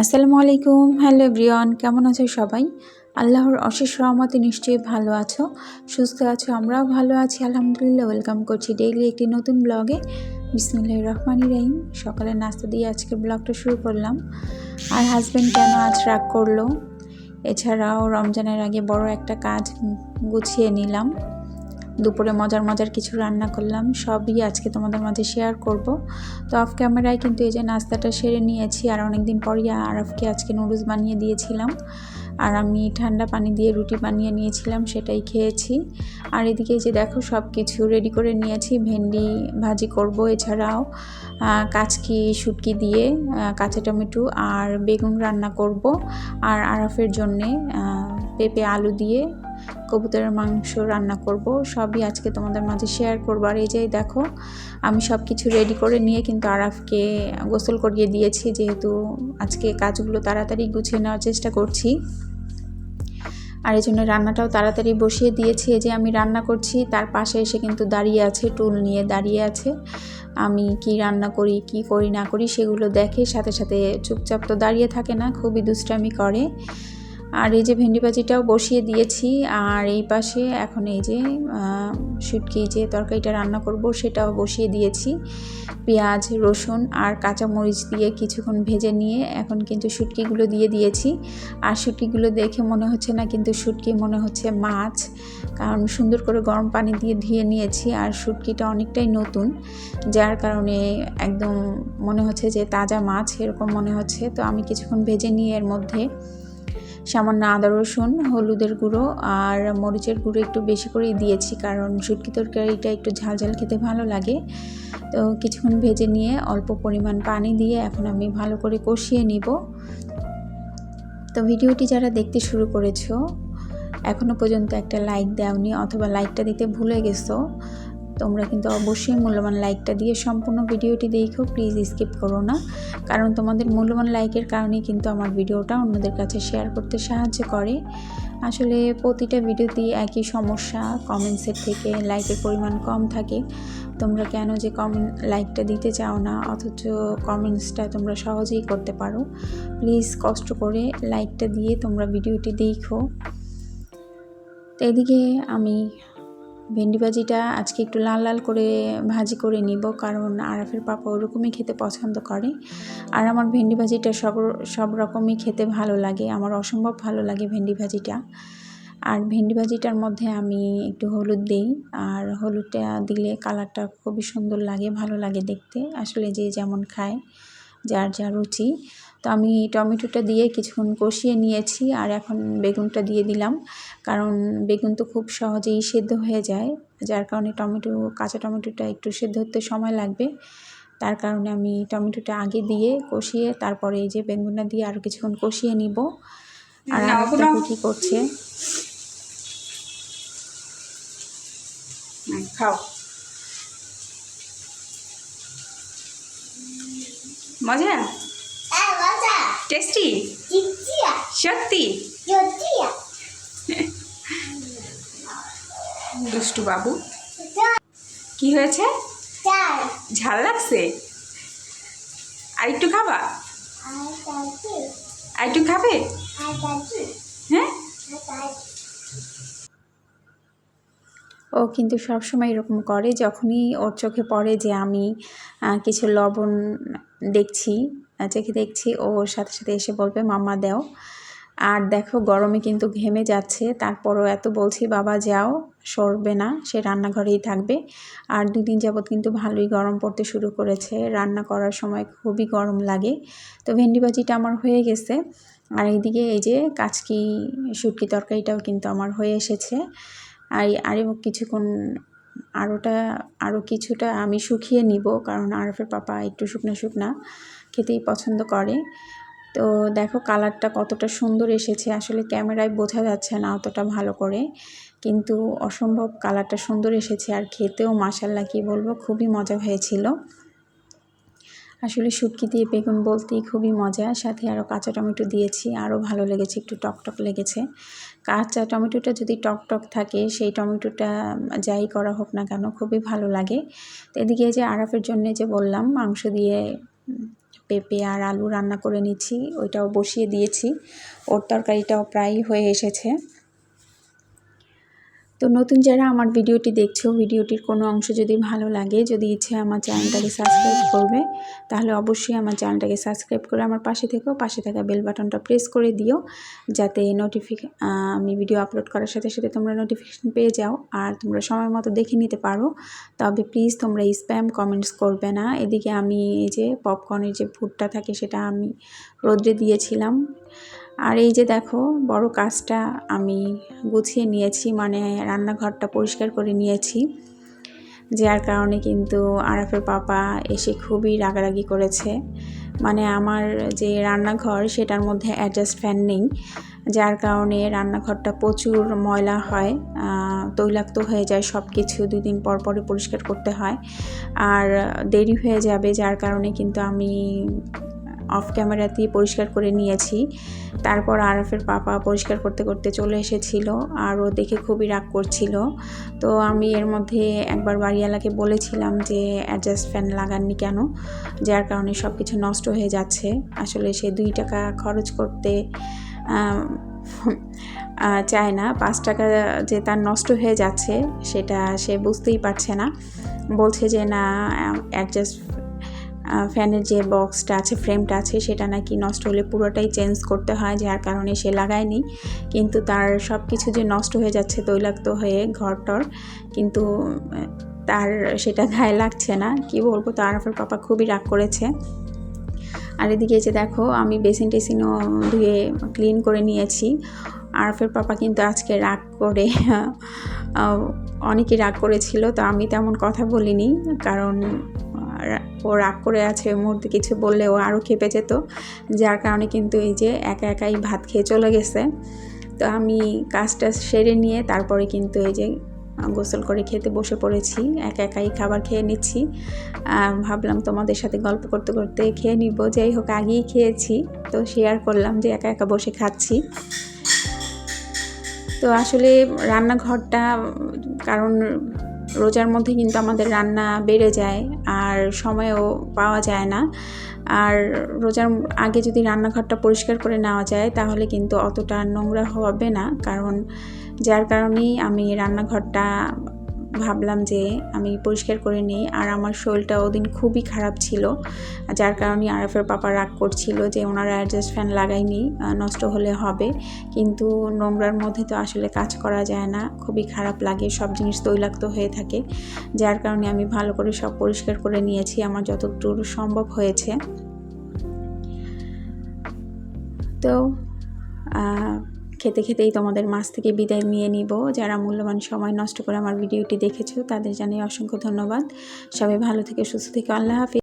আসসালামু আলাইকুম। Hello Brian কেমন আছো সবাই? আল্লাহর অশেষ রহমতে নিশ্চয়ই ভালো আছো, সুস্থ আছো, আমরাও ভালো আছি, আলহামদুলিল্লাহ। ওয়েলকাম করছি ডেইলি একটি নতুন ব্লগে বিসমিল্লাহ রহমানি রহিম। সকালে নাস্তা দিয়ে আজকের ব্লগটা শুরু করলাম। আর হাজব্যান্ড কেন আজ রাগ করল? এছাড়াও রমজানের আগে বড় একটা কাজ গুছিয়ে নিলাম। দুপুরে মজার মজার কিছু রান্না করলাম, সবই আজকে তোমাদের মাঝে শেয়ার করব। তো অফ ক্যামেরায় কিন্তু এই যে নাস্তাটা সেরে নিয়েছি, আর অনেকদিন পরই আরফকে আজকে নুডলস বানিয়ে দিয়েছিলাম। আর আমি ঠান্ডা পানি দিয়ে রুটি বানিয়ে নিয়েছিলাম, সেটাই খেয়েছি। আর এদিকে যে দেখো সব কিছু রেডি করে নিয়েছি, ভেন্ডি ভাজি করব এছাড়াও কাচকি, শুটকি দিয়ে কাঁচা টমেটো আর বেগুন রান্না করব। আর আরফের জন্যে পেঁপে, আলু দিয়ে কবুতরের মাংস রান্না করব, সবই আজকে তোমাদের মাঝে শেয়ার করব। আর এই যে দেখো, আমি সব কিছু রেডি করে নিয়ে কিন্তু আরাফকে গোসল করিয়ে দিয়েছি, যেহেতু আজকে কাজগুলো তাড়াতাড়ি গুছিয়ে নেওয়ার চেষ্টা করছি। আর এই জন্য রান্নাটাও তাড়াতাড়ি বসিয়ে দিয়েছি। যে আমি রান্না করছি, তার পাশে এসে কিন্তু দাঁড়িয়ে আছে, টুল নিয়ে দাঁড়িয়ে আছে। আমি কি রান্না করি, কি করি, না করি, সেগুলো দেখে সাথে সাথে চুপচাপ তো দাঁড়িয়ে থাকে না, খুবই দুষ্টামি করে। আর এই যে ভেন্ডি ভাজিটাও বসিয়ে দিয়েছি, আর এই পাশে এখন এই যে শুটকি যে তরকারিটা রান্না করব সেটাও বসিয়ে দিয়েছি। পেঁয়াজ, রসুন আর কাঁচা মরিচ দিয়ে কিছুক্ষণ ভেজে নিয়ে এখন কিন্তু শুটকিগুলো দিয়ে দিয়েছি। আর শুটকিগুলো দেখে মনে হচ্ছে না কিন্তু শুটকি মনে হচ্ছে মাছ, কারণ সুন্দর করে গরম পানি দিয়ে ধুয়ে নিয়েছি আর শুটকিটা অনেকটাই নতুন, যার কারণে একদম মনে হচ্ছে যে তাজা মাছ, এরকম মনে হচ্ছে। তো আমি কিছুক্ষণ ভেজে নিয়ে এর মধ্যে সামান্য আদা, রসুন, হলুদের গুঁড়ো আর মরিচের গুঁড়ো একটু বেশি করেই দিয়েছি কারণ শুটকি তরকারিটা একটু ঝাল ঝাল খেতে ভালো লাগে। তো কিছুক্ষণ ভেজে নিয়ে অল্প পরিমাণ পানি দিয়ে এখন আমি ভালো করে কষিয়ে নিব। তো ভিডিওটি যারা দেখতে শুরু করেছ এখনও পর্যন্ত একটা লাইক দেওনি অথবা লাইকটা দিতে ভুলে গেছো তোমরা কিন্তু অবশ্যই মূল্যবান লাইকটা দিয়ে সম্পূর্ণ ভিডিওটি দেখো প্লিজ স্কিপ করো না। কারণ তোমাদের মূল্যবান লাইকের কারণেই কিন্তু আমার ভিডিওটা অন্যদের কাছে শেয়ার করতে সাহায্য করে। আসলে প্রতিটা ভিডিওতেই একই সমস্যা কমেন্টসের থেকে লাইকের পরিমাণ কম থাকে। তোমরা কেন যে কমেন্ট লাইকটা দিতে চাও না, অথচ কমেন্টসটা তোমরা সহজেই করতে পারো। প্লিজ কষ্ট করে লাইকটা দিয়ে তোমরা ভিডিওটি দেখো। তো এদিকে আমি ভেন্ডি ভাজিটা আজকে একটু লাল লাল করে ভাজি করে নিব, কারণ আরাফের পাপা ওরকমই খেতে পছন্দ করে। আর আমার ভেন্ডি ভাজিটা সব সব রকমই খেতে ভালো লাগে, আমার অসম্ভব ভালো লাগে ভেন্ডি ভাজিটা আর ভেন্ডি ভাজিটার মধ্যে আমি একটু হলুদ দিই, আর হলুদটা দিলে কালারটা খুবই সুন্দর লাগে, ভালো লাগে দেখতে। আসলে যে যেমন খায়, যার যা রুচি। তো আমি টমেটোটা দিয়ে কিছুক্ষণ কষিয়ে নিয়েছি আর এখন বেগুনটা দিয়ে দিলাম। কারণ বেগুন তো খুব সহজেই সেদ্ধ হয়ে যায় যার কারণে টমেটো কাঁচা টমেটোটা একটু সেদ্ধ হতে সময় লাগবে। তার কারণে আমি টমেটোটা আগে দিয়ে কষিয়ে তারপরে এই যে বেগুনটা দিয়ে আরও কিছুক্ষণ কষিয়ে নিব। আর কী করছে। খাও। মজা? টেস্টি সত্যি দুষ্টু বাবু। কি হয়েছে? ঝাল লাগছে? আর একটু খাবা? আর একটু খাবে? হ্যাঁ? ও কিন্তু সবসময় এরকম করে যখনই ওর চোখে পড়ে যে আমি কিছু লবণ দেখছি চোখে দেখছি ওর সাথে সাথে এসে বলবে, মাম্মা, দেও। আর দেখো গরমে কিন্তু ঘেমে যাচ্ছে। তারপরও এত বলছি, বাবা, যাও, সরবে না, সে রান্নাঘরেই থাকবে। আর দুদিন যাবৎ কিন্তু ভালোই গরম পড়তে শুরু করেছে। রান্না করার সময় খুবই গরম লাগে। তো ভেন্ডি ভাজিটা আমার হয়ে গেছে। আর এইদিকে এই যে কাচকি, শুটকি তরকারিটাও কিন্তু আমার হয়ে এসেছে। আর আরও কিছুক্ষণ আরোটা আরও কিছুটা আমি শুকিয়ে নিব, কারণ আরফের পাপা একটু শুকনা শুকনা খেতেই পছন্দ করে। তো দেখো কালারটা কতটা সুন্দর এসেছে। আসলে ক্যামেরায় বোঝা যাচ্ছে না অতটা ভালো করে, কিন্তু অসম্ভব কালারটা সুন্দর এসেছে। আর খেতেও মাসাল্লা কি বলব, খুবই মজা হয়েছিল। আসলে শুটকি দিয়ে বেগুন বলতেই খুবই মজা। সাথে আরও কাঁচা টমেটো দিয়েছি আরও ভালো লেগেছে, একটু টকটক লেগেছে। কাঁচা টমেটোটা যদি টকটক থাকে, সেই টমেটোটা যাই করা হোক না কেন খুবই ভালো লাগে। তো এদিকে যে আরাফের জন্য যে বললাম, মাংস দিয়ে পেঁপে আর আলু রান্না করে নিচ্ছি, ওইটাও বসিয়ে দিয়েছি। ওর তরকারিটাও প্রায় হয়ে এসেছে। তো নতুন যারা আমার ভিডিওটি দেখছ, ভিডিওটির কোনো অংশ যদি ভালো লাগে, যদি ইচ্ছে আমার চ্যানেলটাকে সাবস্ক্রাইব করবে, তাহলে অবশ্যই আমার চ্যানেলটাকে সাবস্ক্রাইব করে আমার পাশে থেকেও পাশে থাকা বেল বাটনটা প্রেস করে দিও, যাতে নোটিফিকে আমি ভিডিও আপলোড করার সাথে সাথে তোমরা নোটিফিকেশন পেয়ে যাও আর তোমরা সময় মতো দেখে নিতে পারো। তবে প্লিজ তোমরা স্প্যাম কমেন্টস করবে না। এদিকে আমি এই যে পপকর্নের যে ফুডটা থাকে সেটা আমি রোদ্রে দিয়েছিলাম। আর এই যে দেখো, বড় কাজটা আমি গুছিয়ে নিয়েছি মানে রান্নাঘরটা পরিষ্কার করে নিয়েছি, যার কারণে কিন্তু আরাফের পাপা এসে খুবই রাগারাগি করেছে। মানে আমার যে রান্নাঘর, সেটার মধ্যে অ্যাডজাস্ট ফ্যান নেই, যার কারণে রান্নাঘরটা প্রচুর ময়লা হয় তৈলাক্ত হয়ে যায় সব কিছু দুই দিন পর পরে পরিষ্কার করতে হয়। আর দেরি হয়ে যাবে, যার কারণে কিন্তু আমি অফ ক্যামেরাতেই পরিষ্কার করে নিয়েছি। তারপর আরফের পাপা পরিষ্কার করতে করতে চলে এসেছিল আর ও দেখে খুবই রাগ করছিল। তো আমি এর মধ্যে একবার বাড়িওয়ালাকে বলেছিলাম যে, অ্যাডজাস্ট ফ্যান লাগাননি কেন? যার কারণে সব কিছু নষ্ট হয়ে যাচ্ছে। আসলে সে দুই টাকা খরচ করতে চায় না। পাঁচ টাকা যে তার নষ্ট হয়ে যাচ্ছে, সেটা সে বুঝতেই পারছে না। বলছে যে, না অ্যাডজাস্ট ফ্যানের যে বক্সটা আছে ফ্রেমটা আছে সেটা নাকি নষ্ট হলে পুরোটাই চেঞ্জ করতে হয় যার কারণে সে লাগায়নি। কিন্তু তার সব কিছু যে নষ্ট হয়ে যাচ্ছে তৈলাক্ত হয়ে ঘরটর কিন্তু তার সেটা গায়ে লাগছে না। কি বলব তো আরফের পাপা খুবই রাগ করেছে। আর এদিকে যে দেখো আমি বেসিন টেসিনও ধুয়ে ক্লিন করে নিয়েছি। আরফের পাপা কিন্তু আজকে রাগ করে আহ, অনেকই রাগ করেছিল তো আমি তেমন কথা বলিনি। কারণ ও রাগ করে আছে মুহূর্তে কিছু বললে ও আরও খেপে যেত। যার কারণে কিন্তু এই যে একা একাই ভাত খেয়ে চলে গেছে। তো আমি কাজটা সেরে নিয়ে তারপরে কিন্তু এই যে গোসল করে খেতে বসে পড়েছি, একা একাই খাবার খেয়ে নিচ্ছি। ভাবলাম তোমাদের সাথে গল্প করতে করতে খেয়ে নিব। যাই হোক, আগেই খেয়েছি। তো শেয়ার করলাম যে একা একা বসে খাচ্ছি। তো আসলে রান্নাঘরটা, কারণ রোজার মধ্যে কিন্তু আমাদের রান্না বেড়ে যায় আর সময়ও পাওয়া যায় না। আর রোজার আগে যদি রান্নাঘরটা পরিষ্কার করে নেওয়া যায় তাহলে কিন্তু অতটা নোংরা হবে না। কারণ যার কারণেই আমি রান্নাঘরটা ভাবলাম যে আমি পরিষ্কার করে নিই। আর আমার শরীরটা ওদিন খুবই খারাপ ছিল যার কারণে আরফের পাপা রাগ করছিল যে ওনারা অ্যাডজাস্ট ফ্যান লাগায়নি আহ, নষ্ট হলে হবে। কিন্তু নোংরার মধ্যে তো আসলে কাজ করা যায় না খুবই খারাপ লাগে সব জিনিস তৈলাক্ত হয়ে থাকে। যার কারণে আমি ভালো করে সব পরিষ্কার করে নিয়েছি আমার যতদূর সম্ভব হয়েছে। তো খেতে খেতেই তোমাদের মাছ থেকে বিদায় নিয়ে নিব। যারা মূল্যবান সময় নষ্ট করে আমার ভিডিওটি দেখেছ, তাদের জানাই অসংখ্য ধন্যবাদ। সবাই ভালো থেকে, সুস্থ থেকে, আল্লাহ হাফিজ।